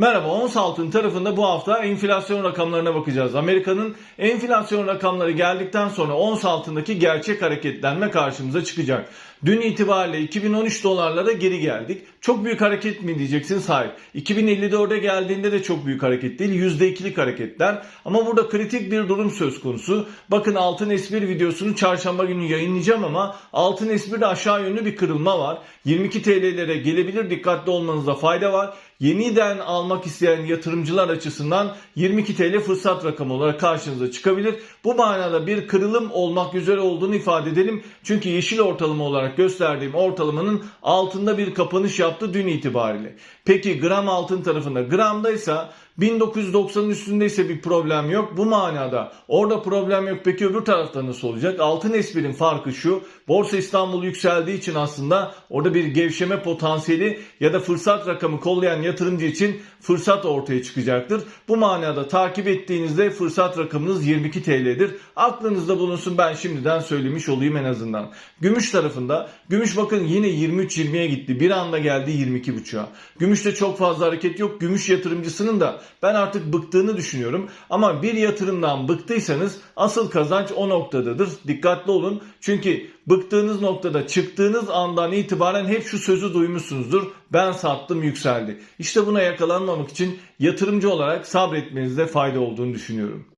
Merhaba, ons altın tarafında bu hafta enflasyon rakamlarına bakacağız. Amerika'nın enflasyon rakamları geldikten sonra ons altındaki gerçek hareketlenme karşımıza çıkacak. Dün itibariyle 2013 dolarlara geri geldik. Çok büyük hareket mi diyeceksiniz? Hayır. 2054'e geldiğinde de çok büyük hareket değil. %2'lik hareketler. Ama burada kritik bir durum söz konusu. Bakın altın S1 videosunu çarşamba günü yayınlayacağım ama altın S1'de aşağı yönlü bir kırılma var. 22 TL'lere gelebilir. Dikkatli olmanızda fayda var. Yeniden almak isteyen yatırımcılar açısından 22 TL fırsat rakamı olarak karşınıza çıkabilir. Bu manada bir kırılım olmak üzere olduğunu ifade edelim. Çünkü yeşil ortalama olarak gösterdiğim ortalamanın altında bir kapanış yaptı dün itibariyle. Peki gram altın tarafında gramdaysa 1990'ın üstündeyse bir problem yok. Bu manada orada problem yok. Peki öbür tarafta nasıl olacak? Altın S1'in farkı şu. Borsa İstanbul yükseldiği için aslında orada bir gevşeme potansiyeli ya da fırsat rakamı kollayan yatırımcı için fırsat ortaya çıkacaktır. Bu manada takip ettiğinizde fırsat rakamınız 22 TL'dir. Aklınızda bulunsun ben şimdiden söylemiş olayım en azından. Gümüş tarafında gümüş bakın yine 23-20'ye gitti. Bir anda geldi 22.5'a. Gümüşte çok fazla hareket yok. Gümüş yatırımcısının da ben artık bıktığını düşünüyorum. Ama bir yatırımdan bıktıysanız asıl kazanç o noktadadır. Dikkatli olun. Çünkü bıktığınız noktada çıktığınız andan itibaren hep şu sözü duymuşsunuzdur. Ben sattım yükseldi. İşte buna yakalanmamak için yatırımcı olarak sabretmenizde fayda olduğunu düşünüyorum.